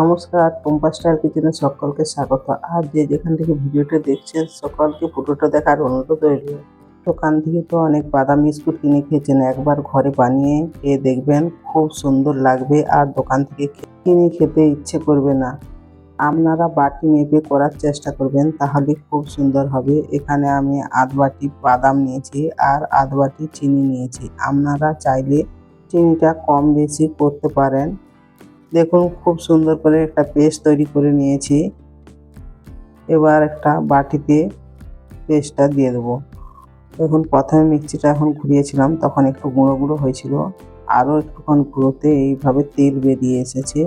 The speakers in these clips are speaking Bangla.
নমস্কার, টুম্পা স্টার কিচেনে সকলকে স্বাগত। আর যে যেখান থেকে ভিডিওটা দেখছেন, সকলকে ফুটোটা দেখার অনুরোধ রইল। দোকান থেকে তো অনেক বাদাম বিস্কুট কিনে খেয়েছেন, একবার ঘরে বানিয়ে খেয়ে দেখবেন, খুব সুন্দর লাগবে। আর দোকান থেকে কিনে খেতে ইচ্ছে করবে না। আপনারা বাটি মেপে করার চেষ্টা করবেন, তাহলে খুব সুন্দর হবে। এখানে আমি আধ বাটি বাদাম নিয়েছি আর আধ বাটি চিনি নিয়েছি। আপনারা চাইলে চিনিটা কম বেশি করতে পারেন। দেখুন, খুব সুন্দর করে একটা পেস্ট তৈরি করে নিয়েছি। এবার একটা বাটিতে পেস্টটা দিয়ে দেবো। দেখুন, প্রথমে মিক্সিটা এখন ঘুরিয়েছিলাম, তখন একটু গুঁড়ো গুঁড়ো হয়েছিল। আরও একটুক্ষণ গুঁড়োতে এইভাবে তেল বেরিয়ে এসেছে।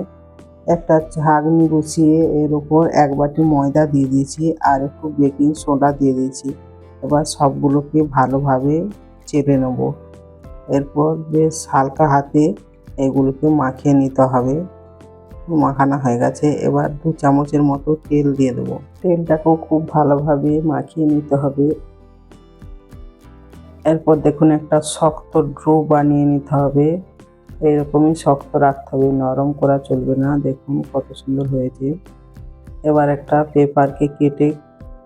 একটা ঝাগনি বসিয়ে এর উপর এক বাটি ময়দা দিয়ে দিয়েছি আর একটু বেকিং সোডা দিয়ে দিয়েছি। এবার সবগুলোকে ভালোভাবে চেপে নেব। এরপর বেশ হালকা হাতে এগুলোকে মাখিয়ে নিতে হবে। মাখানো হয়ে গেছে, এবার দু চামচের মতো তেল দিয়ে দেবো। তেলটাকেও খুব ভালোভাবে মাখিয়ে নিতে হবে। এরপর দেখুন একটা শক্ত ড্রো বানিয়ে নিতে হবে। এরকমই শক্ত রাখতে হবে, নরম করা চলবে না। দেখুন কত সুন্দর হয়েছে। এবার একটা পেপারকে কেটে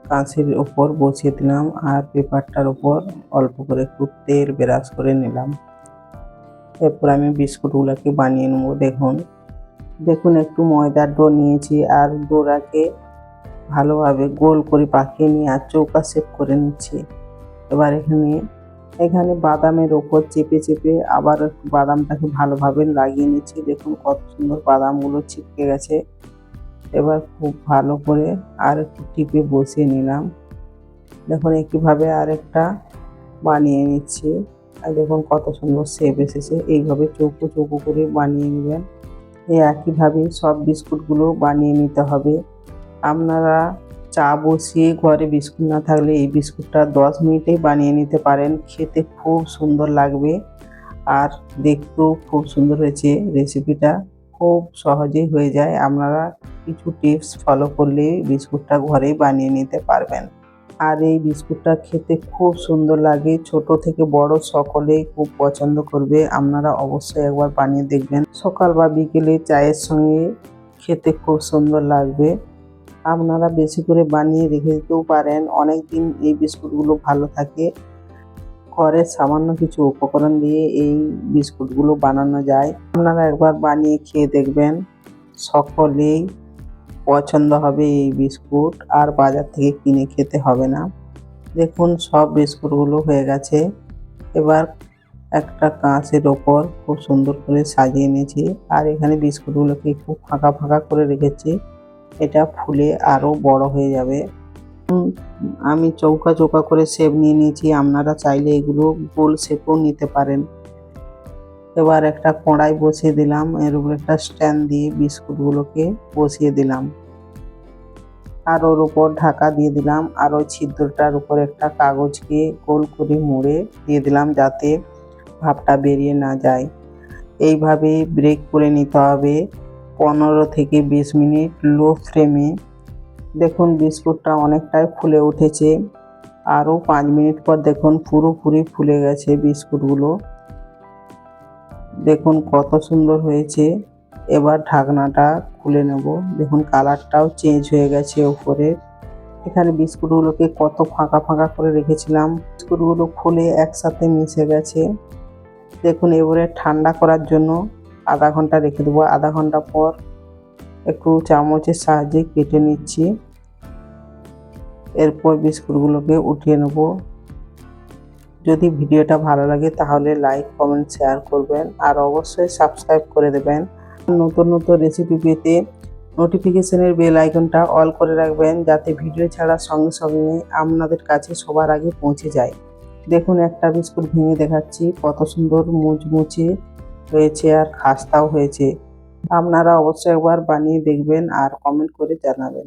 কাঁচের উপর বসিয়ে দিলাম আর পেপারটার উপর অল্প করে একটু তেল ব্রাশ করে নিলাম। এরপর আমি বিস্কুটগুলোকে বানিয়ে নেব, দেখুন। দেখুন, একটু ময়দার ডো নিয়েছি আর ডোরাকে ভালোভাবে গোল করে পাকিয়ে নিয়ে আর চৌকা শেপ করে নিচ্ছি। এবার এখানে এখানে বাদামের ওপর চেপে চেপে আবার বাদামটাকে ভালোভাবে লাগিয়ে নিচ্ছি। দেখুন, কত সুন্দর বাদামগুলো ছিটকে গেছে। এবার খুব ভালো করে আর একটু টিপে বসিয়ে নিলাম। দেখুন, একইভাবে আরেকটা বানিয়ে নিচ্ছি। আর দেখুন, কত সুন্দর শেপ এসেছে। এইভাবে চৌকো চৌকো করে বানিয়ে নেবেন। একইভাবে সব বিস্কুটগুলো বানিয়ে নিতে হবে। আপনারা চা বসিয়ে ঘরে বিস্কুট না থাকলে এই বিস্কুটটা দশ মিনিটেই বানিয়ে নিতে পারেন। খেতে খুব সুন্দর লাগবে আর দেখতেও খুব সুন্দর হয়েছে রেসিপিটা। খুব সহজেই হয়ে যায়। আপনারা কিছু টিপস ফলো করলে বিস্কুটটা ঘরেই বানিয়ে নিতে পারবেন। আর এই বিস্কুটটা খেতে খুব সুন্দর লাগে। ছোট থেকে বড় সকলেই খুব পছন্দ করবে। আপনারা অবশ্যই একবার বানিয়ে দেখবেন। সকাল বা বিকেলে চায়ের সঙ্গে খেতে খুব সুন্দর লাগবে। আপনারা বেশি করে বানিয়ে রেখে দিতেও পারেন। অনেক দিন এই বিস্কুটগুলো ভালো থাকে। ঘরে সামান্য কিছু উপকরণ দিয়ে এই বিস্কুটগুলো বানানো যায়। আপনারা একবার বানিয়ে খেয়ে দেখবেন। সকলেই পছন্দ হবে এই বিস্কুট, আর বাজার থেকে কিনে খেতে হবে না। দেখুন, সব বিস্কুটগুলো হয়ে গেছে। এবার একটা কাঁচের ওপর খুব সুন্দর করে সাজিয়ে নিয়েছি। আর এখানে বিস্কুটগুলোকে একটু ফাঁকা ফাঁকা করে রেখেছি। এটা ফুলে আরও বড় হয়ে যাবে। আমি চৌকা চৌকা করে শেপ নিয়ে নিয়েছি। আপনারা চাইলে এগুলো গোল শেপও নিতে পারেন। এবার একটা কড়াই বসিয়ে দিলাম। এর উপর একটা স্ট্যান্ড দিয়ে বিস্কুটগুলোকে বসিয়ে দিলাম। আর ওর উপর ঢাকা দিয়ে দিলাম। আর ওই ছিদ্রটার উপর একটা কাগজকে গোল করে মুড়ে দিয়ে দিলাম যাতে ভাপটা বেরিয়ে না যায়। এইভাবে ব্রেক করে নিতে হবে পনেরো থেকে বিশ মিনিট লো ফ্লেমে দেখুন বিস্কুটটা অনেকটাই ফুলে উঠেছে। আরও পাঁচ মিনিট পর দেখুন পুরোপুরি ফুলে গেছে বিস্কুটগুলো। দেখুন কত সুন্দর হয়েছে। এবার ঢাকনাটা খুলে নেব। দেখুন কালারটাও চেঞ্জ হয়ে গেছে ওপরে এখানে বিস্কুটগুলোকে কত ফাঁকা ফাঁকা করে রেখেছিলাম। বিস্কুটগুলো ফুলে একসাথে মিশে গেছে। দেখুন এবারে ঠান্ডা করার জন্য আধা ঘণ্টা রেখে দেবো। আধা ঘণ্টা পর একটু চামচের সাহায্যে কেটে নিচ্ছি। এরপর বিস্কুটগুলোকে উঠিয়ে নেব। যদি ভিডিওটা ভালো লাগে তাহলে লাইক কমেন্ট শেয়ার করবেন আর অবশ্যই সাবস্ক্রাইব করে দেবেন। নতুন নতুন রেসিপি পেতে নোটিফিকেশনের বেল আইকনটা অল করে রাখবেন যাতে ভিডিও ছাড়ার সঙ্গে সঙ্গে আপনাদের কাছে সবার আগে পৌঁছে যায়। দেখুন একটা বিস্কুট ভেঙে দেখাচ্ছি, কত সুন্দর মুচমুচে হয়েছে আর খাস্তাও হয়েছে। আপনারা অবশ্যই একবার বানিয়ে দেখবেন আর কমেন্ট করে জানাবেন।